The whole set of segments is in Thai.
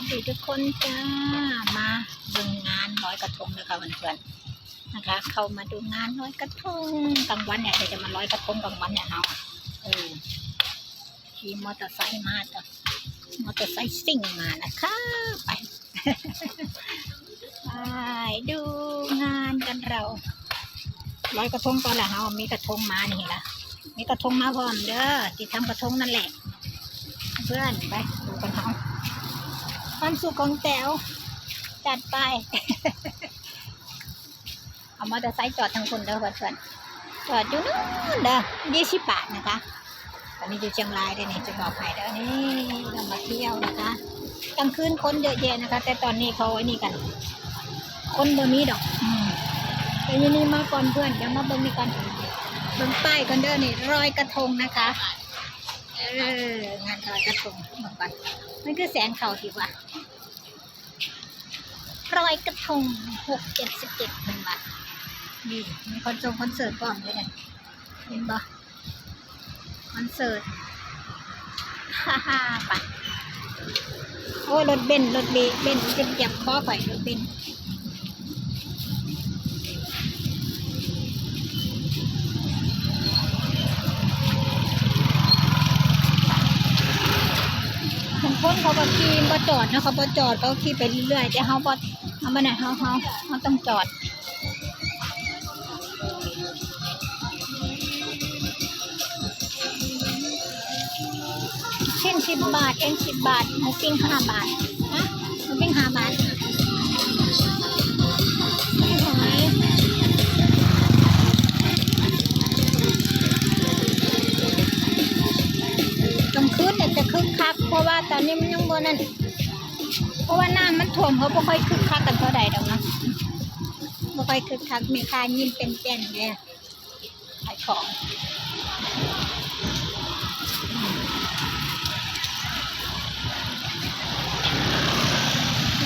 วัสดีทุกคนจ้า มาเบิ่งานร้อยกระทงเลยค่ะเพื่อนๆนะคะ เข้ามาดูงานร้อยกระทงกลางวันเนี่ยเดี๋ยวจะมาร้อยกระทงกลางวันเนี่ยเนาะเออขี่มอเตอร์ไซค์มาจ้ะมอเตอร์ไซค์ซิ่งมานะคะไปไปดูงานกันเราร้อยกระทงก่อนแหละเฮามีกระทงมานี่ละมีกระทงมาพร้อมเด้อที่ทำกระทงนั่นแหละ เพื่อนไปดูกันเฮา ความสุขของแต๋วจัดไป เอามอเตอร์ไซค์จอดทางคนเด้อเพื่อนๆจอดอยู่นู่นเด้อยี่สิบบาทนะคะ ตอนนี้อยู่เชียงรายเด้อนี่จะบอกให้เด้อนี่เรามาเที่ยวนะคะกลางคืนคนเยอะแยะนะคะ แต่ตอนนี้เขาไอ้นี่กัน คนบ่มีดอกอืมแต่อยันนี่มาก่อนเพื่อนเดี๋ยวมาเบิ่งนี่ก่อนเบิ่งป้ายกันเด้อนี่รอยกระทงนะคะ เอองานรอยกระทงเบิ่งก่อน มันคือแสงเขาทีว่ารอยกระทงหกเจ็ดสิบเจ็ดพันบาทนี่มีคอนเสิร์ตคอนเสิร์ตก่อนด้วยเนี่ยเห็นบ่คอนเสิร์ตฮ่าฮ่าไปโอ้รถเบนรถเบนเบนเจ็บเจ็บคอข่อยรถเบน คนเขาก็ขี่บ่จอดนะเขาบ่จอดเขาขี่ไปเรื่อยๆแต่เขาบ่เอามาไหนเขาเขาเขาต้องจอดเช่นสิบบาทเองสิบบาทหมูปิ้งห้าบาท นั่น เพราะว่าน้ำมันท่วมเขาบ่ค่อยคึกคักกันเท่าใดดอกเนาะบ่ค่อยคึกคักมีค่ายิ้มเป็นแจ่นเลยขายของ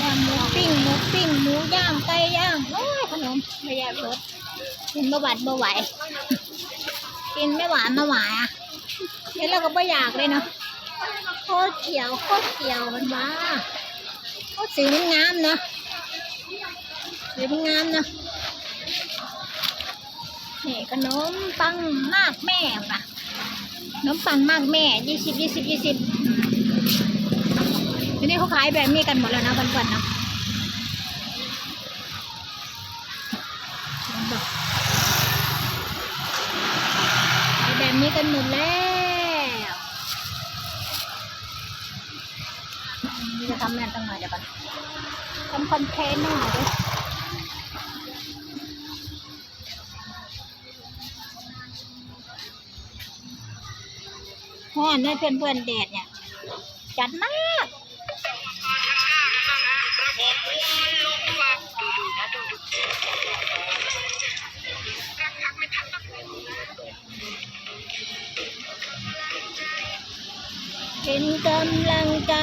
ย่างหมูปิ้งหมูปิ้งหมูย่างไก่ย่างโอ้ยขนมไม่อยากรสกินบ่หวานบ่ไหวกินไม่หวานไม่หวานอะเห็นแล้วก็ไม่อยากเลยเนาะ โคตรเขียวโคตรเขียวมันว่าโคตรสีมันงามเนาะสีมันงามเนาะนี่ขนมปังมากแม่ป่ะขนมปังมากแม่ยี่สิบยี่สิบยี่สิบทีนี้เขาขายแบบนี้กันหมดแล้วนะเพื่อนๆเนาะแบบนี้กันหมดแล้วนี่จะ ทำงานตั้งหน่อยเดี๋ยวก่อนทำคอนเทนต์หน่อยด้วยห้อนให้เพื่อนๆแดดเนี่ย จัดมากเป็นกำลังใจ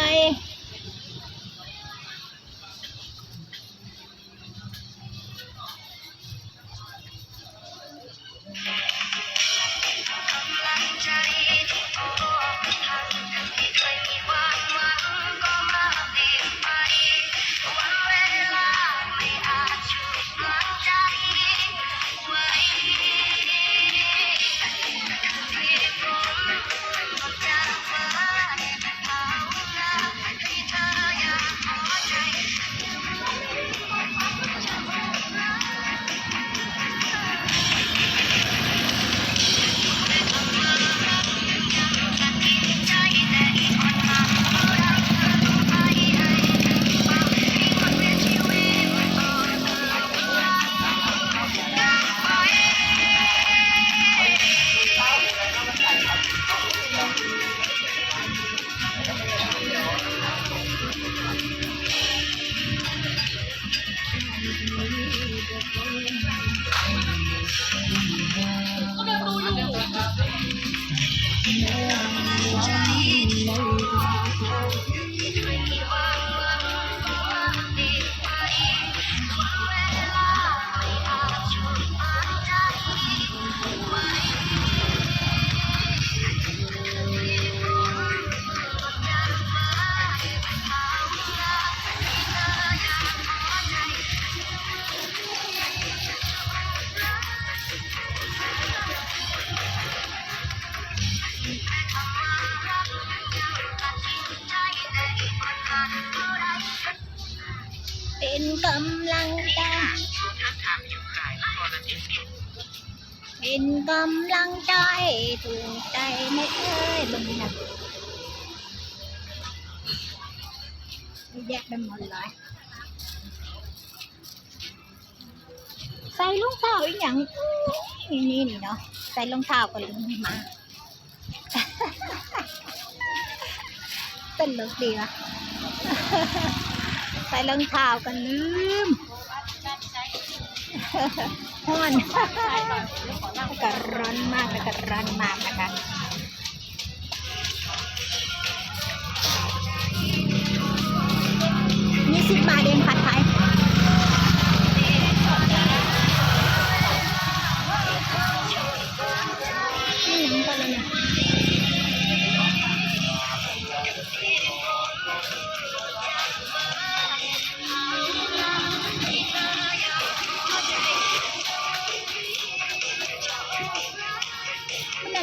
ส่รองเท้าก็ลืมมาตลกดีวะใส่รองเท้ากันลืมฮ้อนกาศร้อนมากอากาศร้อนมากนะคะยี่สิบบาทเองผัดไทย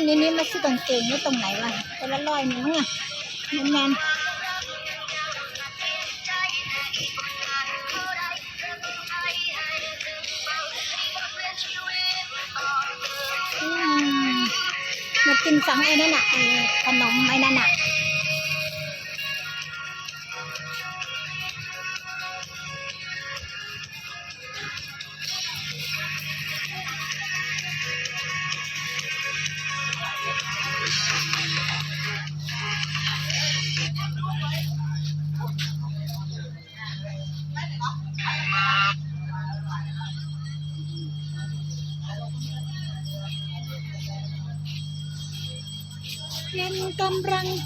นอันนี้นี่มาซื้อกางเกงนี่ตรงไหนวะตัวละร้อยนี่เนี่ยแมนๆอืมากินสังไอ้นั่นน่ะไอ้ขนมไอ้นั่นน่ะ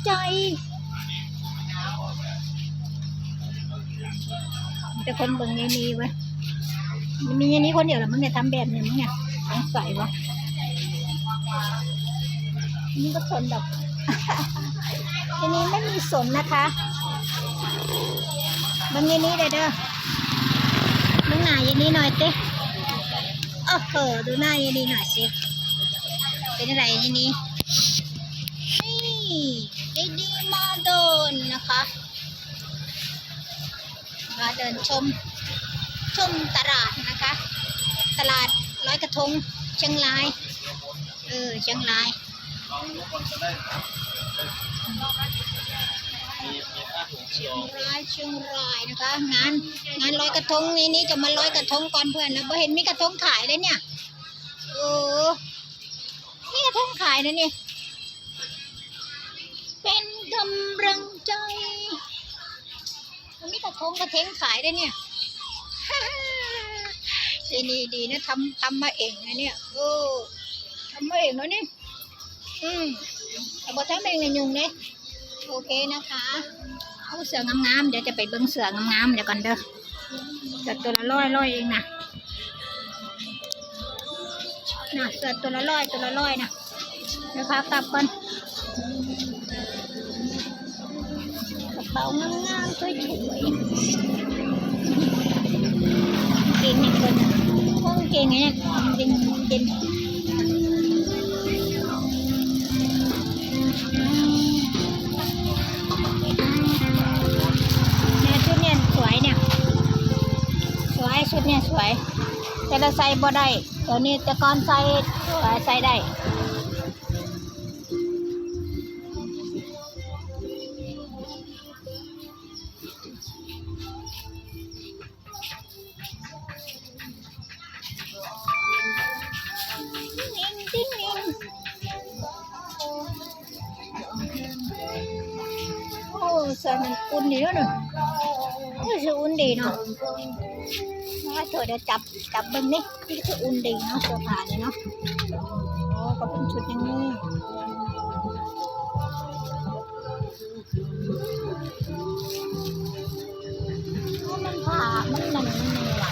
ใจมีแต่คนเบิ่งยายนีเว้ยมียายนีคนเดียวเหรอมึงเนี่ยทำแบบนี้มึงเนี่ยสงสัยวะนี่ก็ทนแบบยายนีไม่มีสนนะคะเบิ่งยายนีเด้อเด้อมึงหน้ายายนีหน่อยสิโอ้โหดูหน้ายายนีหน่อยสิ เป็นอะไรยายนีนี่ได้ดี เดินนะคะ มาเดินชม ชมตลาดนะคะ ตลาดร้อยกระทงเชียงราย เออเชียงรายเชียงรายเชียงรายนะคะ งานงานร้อยกระทงนี้นี่จะมาร้อยกระทงก่อนเพื่อนนะบ่เห็นมีกระทงขายเลยเนี่ยโอ้นี่กระทงขายนะเนี่ย กำลังใจมันมีกระทงกระเทงขายได้เนี่ยดีนี่ดีนะทำทำมาเองนะเนี่ยโอ้ทำมาเองแล้วนี่อืมแต่พอทำเองเนี่ยยุงเลยโอเคนะคะ เอาเสืองามๆเดี๋ยวจะไปเบิ้งเสืองามๆเดี๋ยวก่อนเด้อจัดตัวละร้อยร้อยเองนะน่ะเสือตัวละร้อยตัวละร้อยนะเดี๋ยวพากลับก่อน เป๋างามๆสวยๆเก่งเนี่ยคนห้องเก่งเนี่ยเด่นเด่นเนี่ยชุดเนี่ยสวยเนี่ยสวยชุดเนี่ยสวย แต่เราใส่บ่ได้ตัวนี้แต่ก่อนใส่ใส่ได้ ดี๋ยวจับจับเบิ้งนี่นี่คืออุ่นดีเนาะเสื้อผ้าเนี่ยเนาะโอ้ก็เป็นชุดอย่างนี้มันผ้ามันนั่นมันนี่ว่ะ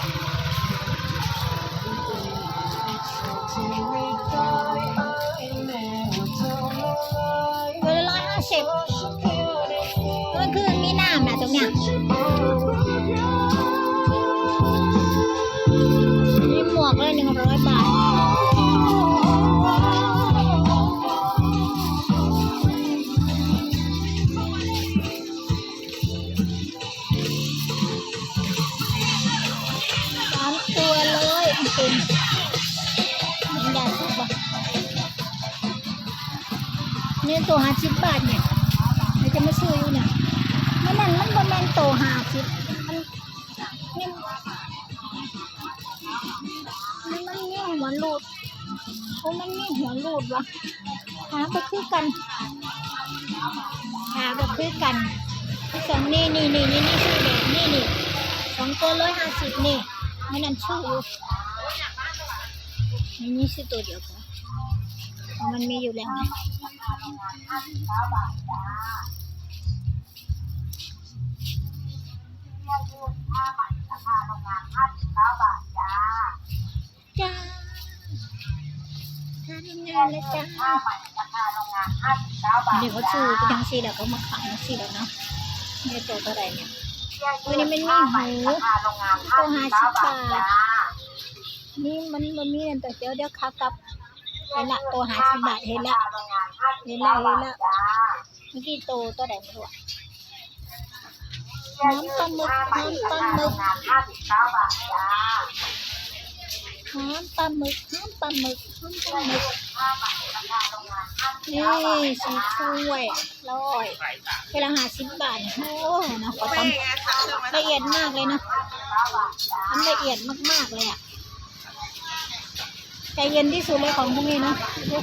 ตัวละร้อยห้าสิบมันคือมีน้ำนะตรงเนี้ย ตัวหาสิบบาทเนี่ยเราจะมาซื้ออยู่เนี่ยมันนั่นมันประมาณโตหาสิบมันนี่มันมันมีหัวลูดโอ้มันมีหัวลูดวะหาก็คือกันหาก็คือกันสองนี่นี่นี่นี่นี่ชื่อเด็กนี่นี่สองตัวร้อยห้าสิบนี่ไม่นั่นชื่ออยู่นี่นี่ชื่อตัวเดียวพอเพราะ มันมีอยู่แล้วไงจ้าทำงานแล้วจ้าเดี๋ยวเขาซื้อไปทั้งสี่แล้วเขามาขายทั้งสี่แล้วเนาะเนี่ยตัวเท่าไหร่เนี่ยวันนี้มันมีหูตัวห้าสิบบาทนี่มันมันมีนั่นแต่เดี๋ยวเดี๋ยวขากลับ เห็นละตัวหาสิบบาทเห็นละเห็นละเห็นละเมื่อกี้โตตัวไหนไม่รู้อะน้ำปลาหมึกน้ำปลาหมึกน้ำปลาหมึกน้ำปลาหมึกน้ำปลาหมึกนี่สีถ้วยร้อยเวลาหาสิบบาทโอ้นะขอทำละเอียดมากเลยนะทำละเอียดมากๆเลยอะ เย็นที่สุดเลยของพวกนี้เนาะดู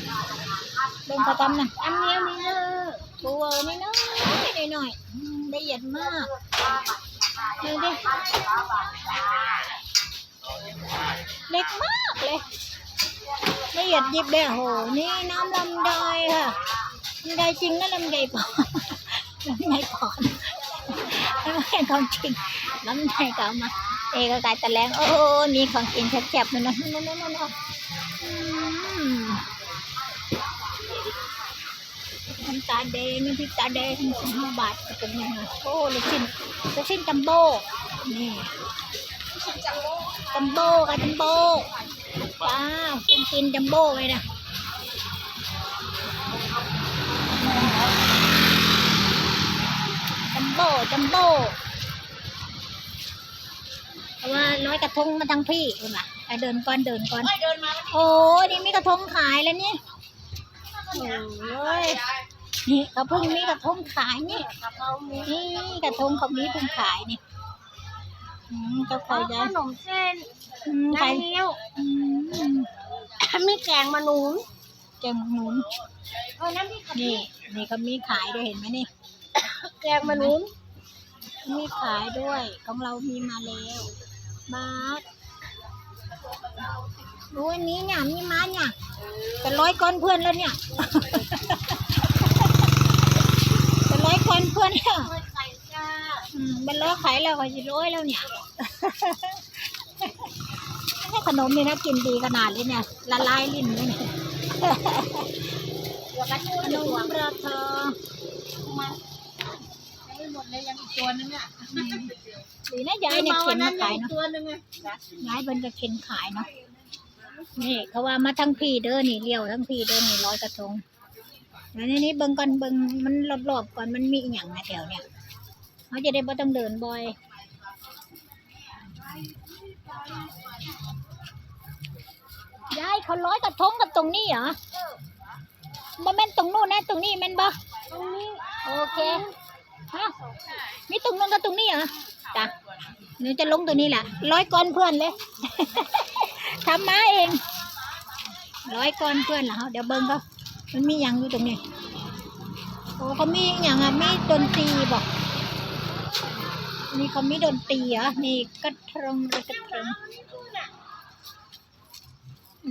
เบิ่งกระตำนะอันเนี้ยนี่เนอะตัวนี่น้อยๆหน่อยๆอืมละเอียดมากดูดิเล็กมากเลยละเอียดยิบเลยโหนี่น้ำลำไยค่ะลำไยจริงนะลำไยปลอมลำไยปลอมลำไยของจริงลำไยก็เอามาเอกกายตะแลงโอ้นี่ของกินแซ่บๆเลยนะนู่นๆ น้ำตาลแดงน้ำพริกตาแดงสิบห้าบาทก็เป็นยังไงโอ้ลูกชิ้นลูกชิ้นจัมโบ้นี่จัมโบ้กับจัมโบ้จ้าคุณกินจัมโบ้ไว้นะจัมโบ้จัมโบ้เพราะว่าร้อยกระทงมาทั้งพี่คุณล่ะไปเดินก่อนเดินก่อนโอ้ยนี่มีกระทงขายแล้วนี่โอ้ย นี่เขาเพิ่งมีกระทงขายนี่นี่กระทงเขามีเพิ่งขายนี่อืมเจ้าเขาขย้ายนมเส้นอืมใครน้ำเงี้ยวอืมมีแกงมะนูนแกงหนุนเออน้ำพริกกะทินี่นี่เขามีขายด้วยเห็นไหมนี่ แกงมะนูนมีขายด้วยของเรามีมาแล้วบาทดูอันนี้เนี่ยมีมาเนี่ยเป็นร้อยก้อนเพื่อนแล้วเนี่ยเป็นร้ อยก้อนเพื่อนแล้วเปิดไข่จ้าอืมเป็นร้อยขายแล้วก็จะร้อยแล้วเนี่ยให้ขนมนี่นะกินดีขนาดเลยเนี่ยละลายลิ้นเลยเนี่ยหัวกระชูขนหัมวราคามันใช้หมดเลยยังอีกตัวนึงอะดีนะยายเนี่ยมาเข็วันนนั้มานขายอีกเนาะตัวนึงอะยายเพิ่นก็เข็นขายเนาะนี่เขาว่ามาทั้งพี่เด้อนี่เลี้ยวทั้งพี่เด้อนี่ร้อยกระทง แล้วนี่นี่เบิ่งก่อนเบิ่งมันรอบๆก่อนมันมีอย่างนะแถวเนี่ยเขาจะได้บ่ต้องเดินบ่อยยายเขาร้อยกระทงกับตรงนี้เหรอบ่แม่นตรงนู้นนะตรงนี้แม่นบ่ตรงนี้โอเคฮะมีตรงนู้นกับตรงนี้เหรอจ้ะหนูจะลงตัวนี้แหละร้อยก้อนเพื่อนเลยทำมาเองร้อยก้อนเพื่อนเหรอเดี๋ยวเบิ้งก็ มันมีอย่างอยู่ตรงนี้โอ้เขามีอย่างอะมีดนตรีบอกนี่เขามีดนตรีเหรอนี่กระทงกระทง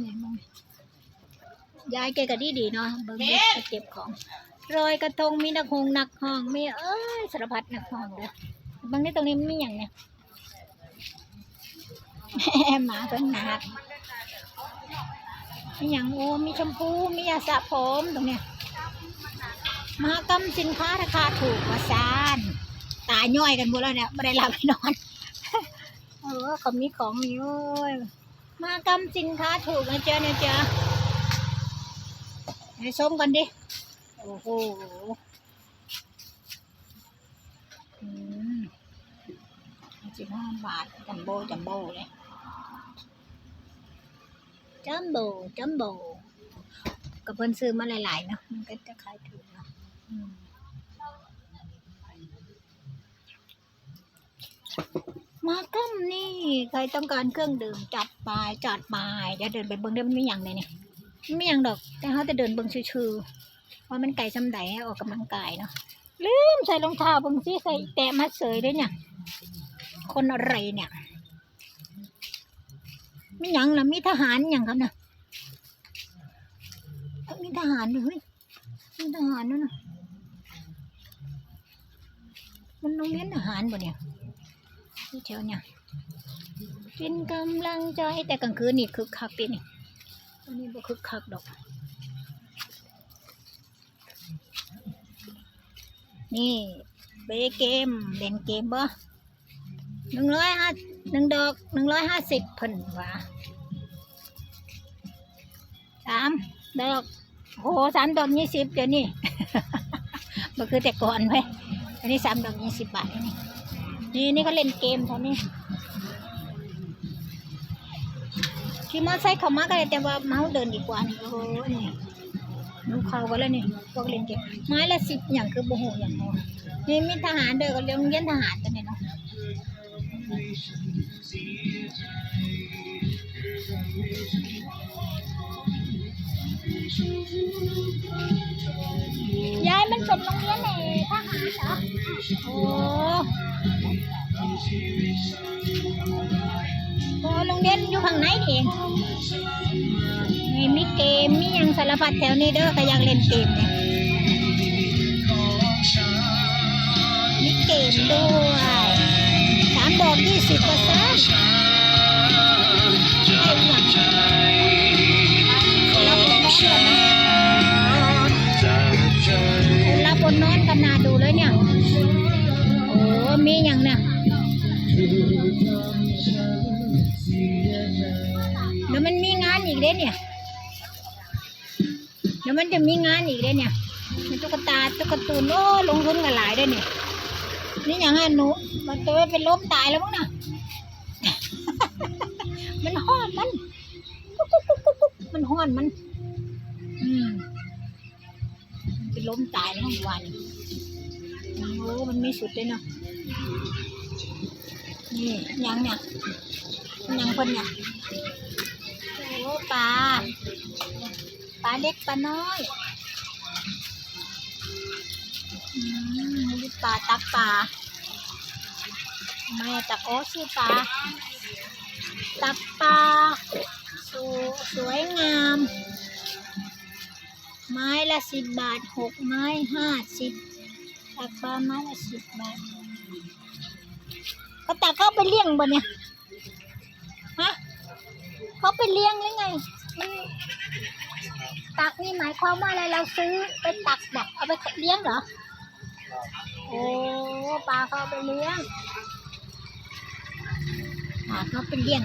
นี่มองยายแกก็ดีดีเนาะเบิ้งเก็บของรอยกระทงมีนักหงนักห้องมีเอ้ยสารพัดนักห้องเลยบางทีตรงนี้มีอย่างเนี่ยหมาเป็หนัก มีอย่างโอ้มีชมพู มียาสระผมตรงเนี้ยมหากรรมสินค้าราคาถูกกว่าซานตายย่อยกันหมดแล้วเนี่ยไม่ได้หลับไม่นอนเออเขามีของมีโอ้ยมหากรรมสินค้าถูกนะเจ้าเนี่ยเจ้าให้ชมกันดิ โอ้โหสิบห้าบาทจัมโบ้จัมโบ้เลย จัมโบจัมโบกับเพิ่นซื้อมาหลายๆเนาะมันก็จะขายถูกเนาะมาก้มนี่ใครต้องการเครื่องดื่มจัดไปจัดไปจะเดินไปเบิ่งเด้มันไม่หยังเลยเนี่ยไม่หยังดอก แต่เขาจะเดินเบิ่งชื่อๆว่ามันไก่ซำใดให้ออกกำลังกายเนาะลืมใส่รองเท้าเบิ่งสิใส่แตะมาเสยด้วยเนี่ย คนอะไรเนี่ย ไม่หยังละมีทหารอย่างครับนะเอ้ยมีทหารด้วยเฮ้ยมีทหารด้วยนะมันโรงเรียนทหารบ่เนี่ยที่แถวเนี่ยเป็นกำลังใจแต่กลางคืนนี่คึกคักดินี่อันนี้บ่คึกคักดอก นี่เบเกมเล่นเกมบ่ หนึ่งร้อยห้าหนึ่งดอกหนึ่งร้อยห้าสิบเพิ่นว่าสามดอกโหสามดอกยี่สิบเดี๋ยวนี้มันคือแต่ก่อนไว้ยอันนี้สามดอกยี่สิบบาทนี่นี่นี่ก็เล่นเกมเท่านี้ขี่มอเตอร์ไซค์เขามาก็เลยแต่ว่าเมาเดินดีกว่านี่โอ้โหนี่ดูเขาก็แล้วนี่พวกเล่นเกมไม้ละสิบอย่างคือโบโหอย่างโมนี่มีทหารเด้อก็เรียงเรียนทหารกันเนี่ยเนาะ ยายมันเป็นโรงเรียนในทหารเหรอ โอ้โอ้โรงเรียนอยู่ข้างในนี่เองนี่มีเกม มียังสารพัดแถวนี้เด้อก็อยากเล่นเกมเนี่ยมีเกมด้วยสามดอกยี่สิบเปอร์เซ็นต์ กเด้เนี่ย เดี๋ยวมันจะมีงานอีกเด้เนี่ยมีตุ๊กตาตุ๊กตูนโอ้ลงทุนกันหลายเด้เนี่ย นี่อย่างนั้นหนูมันจะไปเป็นล้มตายแล้วมั้งน่ะ มันห้อนมันกุ๊กกุ๊กกุ๊กกุ๊กมันห้อนมัน อืมมันเป็นล้มตายแล้วทั้งวันโอ้มันไมีสุดเลยเนาะนี่ยังเนี่ยยังคนเนี่ย โอ้ปลา ปลาเล็กปลาน้อยอืมนี่ปลาตักปลา แม่ตักโอ้ชื่อปลา ตักปลาสวยสวยงาม ไม้ละสิบบาทหกไม้ห้าสิบตักปลาไม้ละสิบบาทเขาตักเขาไปเลี้ยงบ่เนี่ย เขาไปเลี้ยงหรือไง มันตักนี่หมายความว่าอะไรเราซื้อไปตักแบอกเอาไปเลี้ยงเหรอ โอ้ปลาเขาไปเลี้ยงปลาเขาไปเลี้ยง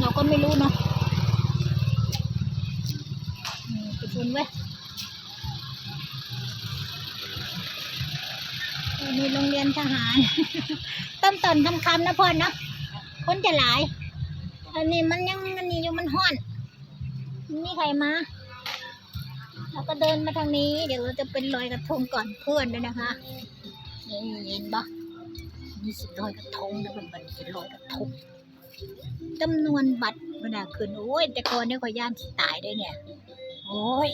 เราก็ไม่รู้เนาะไปฟุนเว้ยนี่โรงเรียนทหาร ต้นตอนคำคำๆนะพ่อเนาะคนจะหลาย อันนี้มันยังอันนี้อยู่มันห้อนไม่ใครมาเราก็เดินมาทางนี้ เดี๋ยวเราจะเป็นลอยกระทงก่อนเพื่อนด้วยนะคะนี่เห็นปะนี่สิลอยกระทงนะมันเป็นลอยกระทงจำนวนบัตรมันน่ะขึ้นโอ้ย แต่ก่อนเนี่ยขอย่านสิตายได้เนี่ย โอ้ย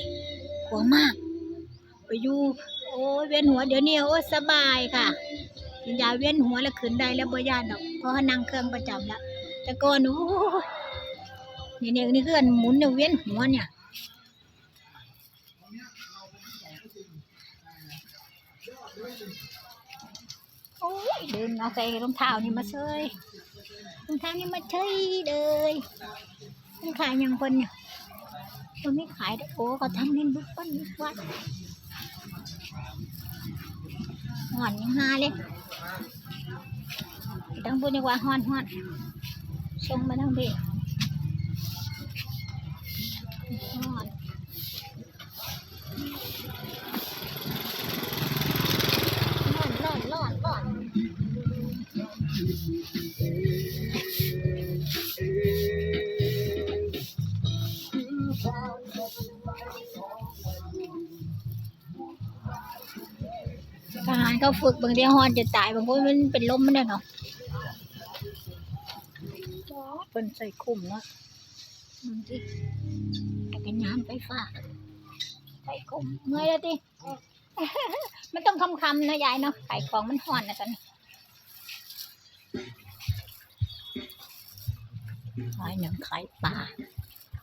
กลัวมาก ไปอยู่โอ้ยเวียนหัวเดี๋ยวนี้โอ้ยสบายค่ะกินยาเวียนหัวแล้วขึ้นได้แล้วบ่ย่านดอกเพราะว่านั่งเครื่องประจำแล้ว แต่ก่อนโอ้ยนี่เนี่ยนี่คืออันหมุนเนี่ยเวียนหัวเนี่ยโอ้ยเดินเอาใส่รองเท้านี่มาเซยรองเท้านี่มาเชยเลยมันขายยังคนเนี่ยมันไม่ขายโอ้ก็ทำเป็นบุกปั้นบุกวัดหอนยังหาเลยต้องพูดดีกว่าหอนหอน ชงมาทั้งเบกทอดร้อนร้อนร้อนทหารเขาฝึกบางทีฮอนจะตายบางคนมันเป็นลมมันเนาะ เป็นใส่คุ้มเนาะบางทีแต่กันยานไฟฟ้าใส่คุ้มเมื่อยแล้วติมันต้องคำคำๆนะยายเนาะขายของมันห่อนนะตอนนี้ขายหนังขายปลา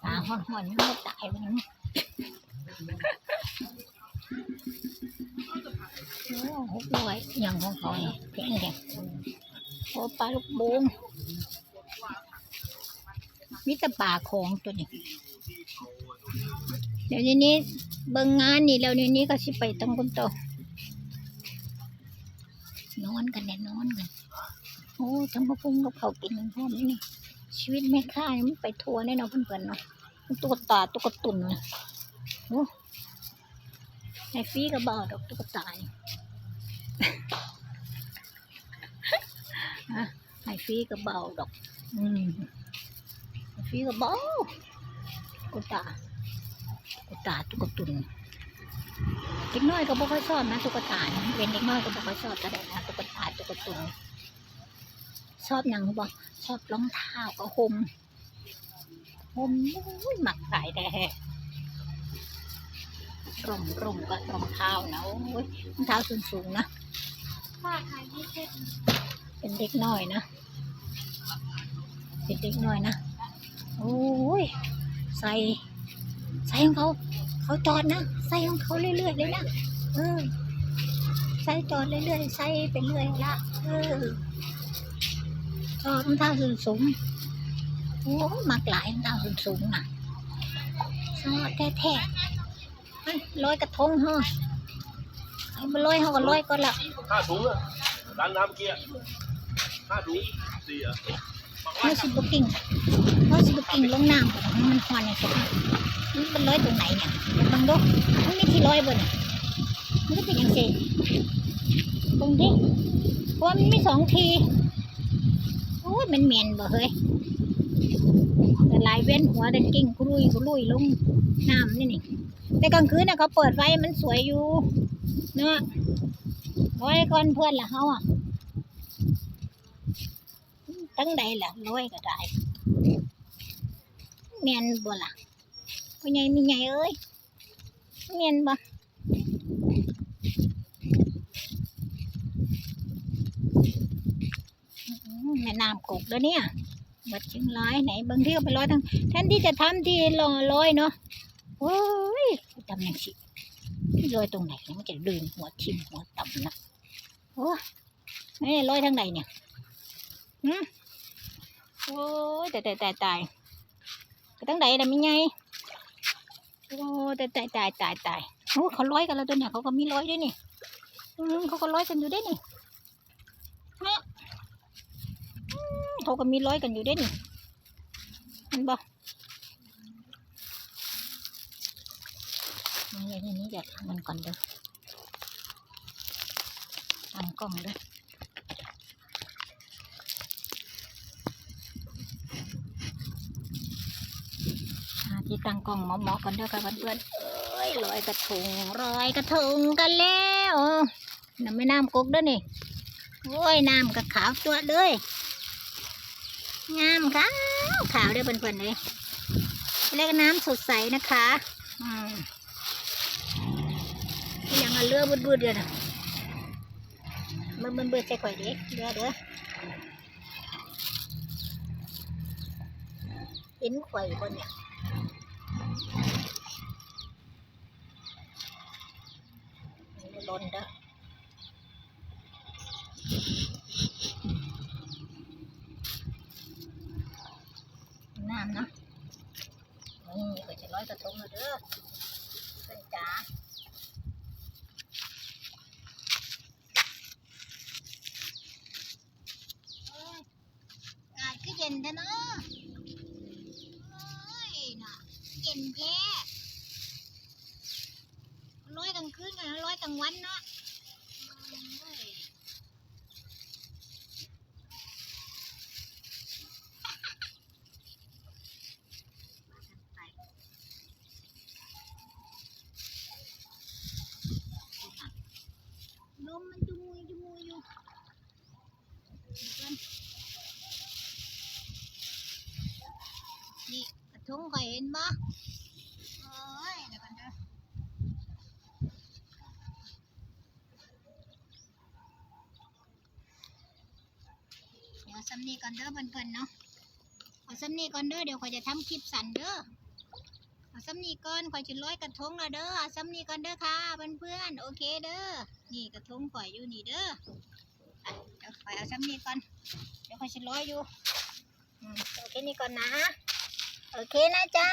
ปลาห่อนห่อนๆมันไม่ตายมันยังโอ้หกร้อยอย่างของเขาเนี่ยเพียงแค่โอ้ปลาลูกบุง มีแต่ปลาของตัวนี้ เดี๋ยวนี้นี้เบิ่งงานนี่แล้วนี้นี้ก็สิไปตั้งคนโตนอนกันเนี่ยนอนกัน โอ้ทั้งพระพุงกับเขากินพร้อมนี่ชีวิตแม่ค้ามันไปทัวร์แน่นอนเพื่อนๆเนาะตุ๊กตาตุ๊กตุนนะโอ้ไอฟีก็บ่าดอกตุ๊กตาไอฟีก็เบาดอก อืม ฟีก็เบาตุ๊กตาตุ๊กตาตุกตุนเด็กน้อยก็บ่ค่อยชอบนะตุ๊กตาเป็นเด็กน้อยก็บ่ค่อยชอบกระดาษนะตุ๊กตาตุ๊กตุนชอบยังบ่ชอบรองเท้าก็ห่มห่มอุ้ยหมักสายแต่ร่มร่มก็รองเท้านะโอ้ยรองเท้าสูงสูงนะเป็นเด็กน้อยนะเป็นเด็กน้อยนะ โอ้ย ใส่ใส่ของเขา เขาจอดนะ ใส่ของเขาเรื่อยๆเลยนะ เออ ใส่จอดเรื่อยๆ ใส่ไปเรื่อยละ เออชอบรองเท้าสูงสูงๆโอ้มักหลายรองเท้าสูงสูงๆน่ะชอบแท้ๆเฮ้ยลอยกระทงเฮ้ยให้มาลอยเขาก็ลอยก่อนละห้าถุงอะร้านน้ำเมื่อกี้อะห้าถุงสี่อะเขาสิบกิ่ง เขาสิบกิ่งลงน้ำก่อนมันควันเนี่ยสิมันเป็นร้อยตรงไหนเนี่ยลองดูมันมีที่ร้อยบนเนี่ยมันก็เป็นยังไงตรงที่เพราะว่ามันมีสองทีโอ้ยมันเหม็นบ่เฮ้ยแต่ลายเว้นหัวแต่กิ่งกรุยกรุยลงน้ำนี่นี่แต่กลางคืนน่ะเขาเปิดไฟมันสวยอยู่เนาะร้อยก่อนเพื่อนละเขาอะตั้งใดล่ะร้อยก็ได้ เมียนบ่ล่ะพ่อใหญ่มีใหญ่เอ้ยเมียนบ่แม่น้ำกกแล้วเนี่ยวัดเชียงรายไหนบางที่ก็ไปร้อยทั้งแทนที่จะทำที่รอร้อยเนาะโอ้ยทำอย่างสิร้อยตรงไหนมันจะดึงหัวทิ่มหัวต่ำนะโอ้ยร้อยทางไหนเนี่ยหืมโอ้ยตายตายตายตาย ไปตั้งไหนล่ะมีไงโอ้ตายตายตายตายตายโอ้เขาร้อยกันแล้วตัวเนี่ยเขาก็มีร้อยด้วยนี่เขาก็ร้อยกันอยู่ด้วยนี่เนาะเขาก็มีร้อยกันอยู่ด้วยนี่เห็นบ่นี่นี่นี่อยากมันก่อนเด้อตั้งกล้องเด้อ หาที่ตั้งกล้องหมาะๆกันเด้อค่ะเพื่อนๆเอ้ยลอยกระทงลอยกระทงกันแล้วน้ำไม่น้ำกกเด้อนี่โอ้ยน้ำกับขาวตัวเลยงามขาวขาวเด้อเพื่อนๆเลยเรียกน้ำสดใสนะคะอืมยังเอาเรือบืดๆเด้อนะเบิ่งเบิ่งๆใส่ข่อยเด็กเด้อเด้อเห็นข่อยบนเนี่ย ลนเด้อน้ำเนาะนี่ก็จะร้อยกระทงแล้วเด้อเป็นจ๋าเอ้ยอากาศก็เย็นแต่เนาะโอ้ยน่ะเย็นแท้ร้อยกลางคืนกับร้อยกลางวันเนาะโอ้ยลมมันจุมุย ซ้ำนี้ก่ อนเด้อเพื่อนๆเนาะขอซ้ำนี่ก่อนเด้อเดี๋ยวขอยจะทำคลิปสั่นเด้อขอซ้ำนี่ก่อนขอยจะร้อยกระทงละเด้อเอซ้ำนี่ก่อนเด้อค่ะเพื่อนๆโอเคเด้อนี่กระทงข่อยอยู่นี่เด้อเดี๋ยวขอยเอาซ้ำนี่ก่อนเดี๋ยวขอยจะร้อยอยู่โอเคนี่ก่อนนะโอเคนะจ๊ะ